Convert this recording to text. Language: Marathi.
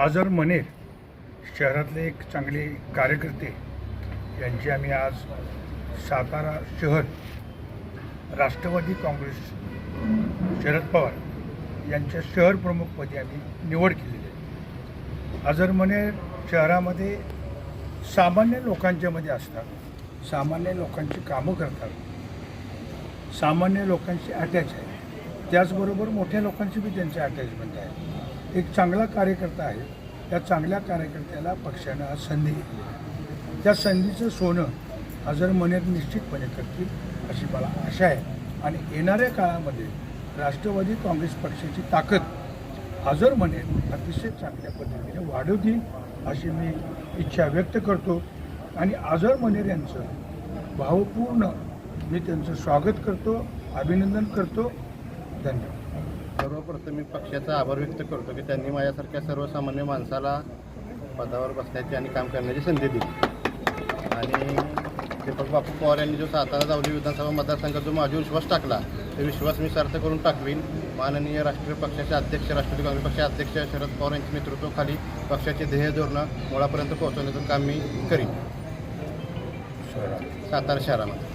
आजर मने शहरातले एक चांगले कार्यकर्ते यांची आम्ही आज सातारा शहर राष्ट्रवादी काँग्रेस शरद पवार यांच्या शहर प्रमुखपदी आम्ही निवड केलेली आहे. आझर शहरामध्ये सामान्य लोकांच्यामध्ये असतात सामान्य लोकांची कामं करतात सामान्य लोकांशी अटॅच आहे त्याचबरोबर मोठ्या लोकांशी बी त्यांचे अटॅचमेंट आहे. एक चांगला कार्यकर्ता आहे. त्या चांगल्या कार्यकर्त्याला पक्षानं आज संधी दिली त्या संधीचं सोनं हजर मनेत निश्चितपणे करतील अशी मला आशा आहे. आणि येणाऱ्या काळामध्ये राष्ट्रवादी काँग्रेस पक्षाची ताकद हजर मनेर अतिशय चांगल्या पद्धतीने वाढवतील अशी मी इच्छा व्यक्त करतो. आणि आझर मनेर यांचं भावपूर्ण मी त्यांचं स्वागत करतो अभिनंदन करतो. धन्यवाद. सर्वप्रथम मी पक्षाचा आभार व्यक्त करतो की त्यांनी माझ्यासारख्या सर्वसामान्य माणसाला पदावर बसण्याची आणि काम करण्याची संधी दिली. आणि दीपक बापू पवार यांनी जो सातारा जावली विधानसभा मतदारसंघात जो माझा विश्वास टाकला ते विश्वास मी सार्थ करून टाकवीन. माननीय राष्ट्रीय पक्षाचे अध्यक्ष राष्ट्रवादी काँग्रेस पक्षाचे अध्यक्ष शरद पवार यांच्या नेतृत्वाखाली पक्षाचे ध्येय धोरणं मुळापर्यंत पोहोचवण्याचं काम मी करीन. सातारा शहरामध्ये.